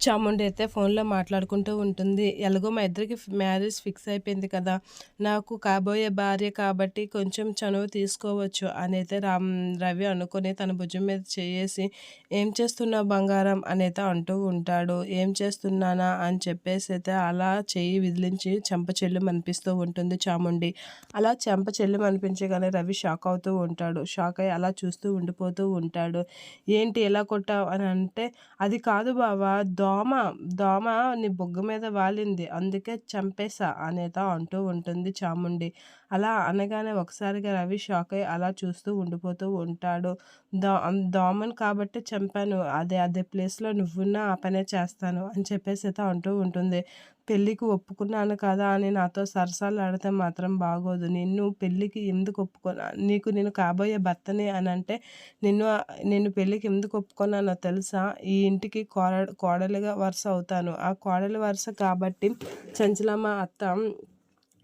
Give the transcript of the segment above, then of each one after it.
చాముండి అయితే ఫోన్లో మాట్లాడుకుంటూ ఉంటుంది. ఎలాగో మా ఇద్దరికి మ్యారేజ్ ఫిక్స్ అయిపోయింది కదా. నాకు కాబోయే భార్య కాబట్టి కొంచెం చనువు తీసుకోవచ్చు అని అయితే రామ్ రవి అనుకుని తన భుజం మీద చేసి ఏం చేస్తున్నావు బంగారం? అనేది అంటూ ఉంటాడు. ఏం చేస్తున్నానా? అని చెప్పేసి అయితే అలా చెయ్యి విదిలించి చెంప చెల్లు అనిపిస్తూ ఉంటుంది చాముండి. అలా చెంప చెల్లు అనిపించగానే రవి షాక్ అవుతూ ఉంటాడు. షాక్ అయ్యి అలా చూస్తూ ఉండిపోతూ ఉంటాడు. ఏంటి ఎలా కొట్టావు? అని అంటే అది కాదు బావా దోమ దోమ నీ బొగ్గ మీద వాలింది. అందుకే చంపేశా అనేత అంటూ ఉంటుంది చాముండి. అలా అనగానే ఒకసారిగా రవి షాక్ అయ్యి అలా చూస్తూ ఉండిపోతూ ఉంటాడు. దో దోమను కాబట్టి చంపాను. అదే అదే ప్లేస్లో నువ్వున్నా ఆ పనే చేస్తాను అని చెప్పేసి అయితే అంటూ ఉంటుంది. పెళ్ళికి ఒప్పుకున్నాను కదా అని నాతో సరసాలు ఆడితే మాత్రం బాగోదు. నిన్ను పెళ్ళికి ఎందుకు ఒప్పుకున్నా నీకు నేను కాబోయే భర్తనే అని అంటే నిన్ను నేను పెళ్ళికి ఎందుకు ఒప్పుకున్నానో తెలుసా? ఈ ఇంటికి కోడ కోడలిగా వరుస అవుతాను. ఆ కోడలి వరుస కాబట్టి చంచలమ్మ అత్త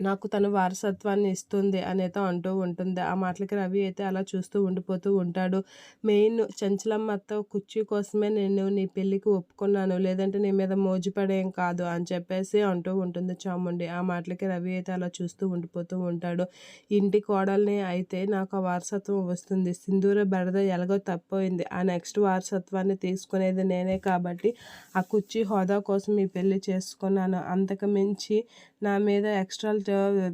నాకు తను వారసత్వాన్ని ఇస్తుంది అనేతో అంటూ ఉంటుంది. ఆ మాటలకి రవి అయితే అలా చూస్తూ ఉండిపోతూ ఉంటాడు. మెయిన్ చంచలమ్మతో కుర్చీ కోసమే నేను నీ పెళ్ళికి ఒప్పుకున్నాను. లేదంటే నీ మీద మోజుపడేం కాదు అని చెప్పేసి అంటూ ఉంటుంది చాముండి. ఆ మాటలకి రవి అయితే అలా చూస్తూ ఉండిపోతూ ఉంటాడు. ఇంటి కోడల్ని అయితే నాకు ఆ వారసత్వం వస్తుంది. సింధూర బెడద ఎలాగో తప్పోయింది. ఆ నెక్స్ట్ వారసత్వాన్ని తీసుకునేది నేనే కాబట్టి ఆ కుర్చీ హోదా కోసం ఈ పెళ్ళి చేసుకున్నాను. అంతకు మించి నా మీద ఎక్స్ట్రా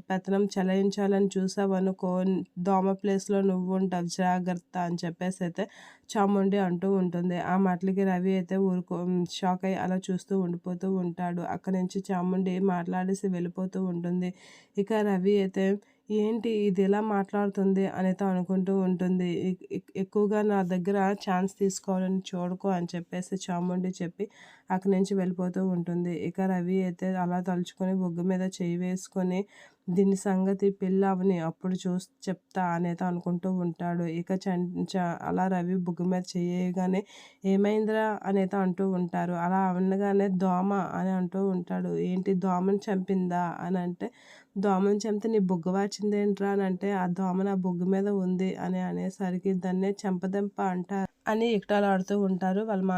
పెత్తనం చలాయించాలని చూసావనుకో దోమ ప్లేస్లో నువ్వు ఉంటావు జాగ్రత్త అని చెప్పేసి అయితే చాముండి అంటూ ఉంటుంది. ఆ మాటలకి రవి అయితే ఊరుకో షాక్ అయ్యి అలా చూస్తూ ఉండిపోతూ ఉంటాడు. అక్కడి నుంచి చాముండి మాట్లాడేసి వెళ్ళిపోతూ ఉంటుంది. ఇక రవి అయితే ఏంటి ఇది ఎలా మాట్లాడుతుంది అనేది అనుకుంటూ ఉంటుంది. ఎక్కువగా నా దగ్గర ఛాన్స్ తీసుకోవాలని చూడకు అని చెప్పేసి చాముండి చెప్పి అక్కడి నుంచి వెళ్ళిపోతూ ఉంటుంది. ఇక రవి అయితే అలా తలుచుకొని బొగ్గు మీద చేయి వేసుకొని దీని సంగతి పెళ్ళి అవని అప్పుడు చూసి చెప్తా అనేది అనుకుంటూ ఉంటాడు. ఇక చ అలా రవి బుగ్గు మీద చేయగానే ఏమైందిరా అనేది అంటూ ఉంటారు. అలా అనగానే దోమ అని అంటూ ఉంటాడు. ఏంటి దోమని చంపిందా అని అంటే దోమను చంపితే నీ బొగ్గు వాచిందేంట్రా అని అంటే ఆ దోమ నా బొగ్గు మీద ఉంది అని అనేసరికి దాన్నే చెంపదెంప అంటారు అని ఇకటాలు ఆడుతూ ఉంటారు వాళ్ళ మా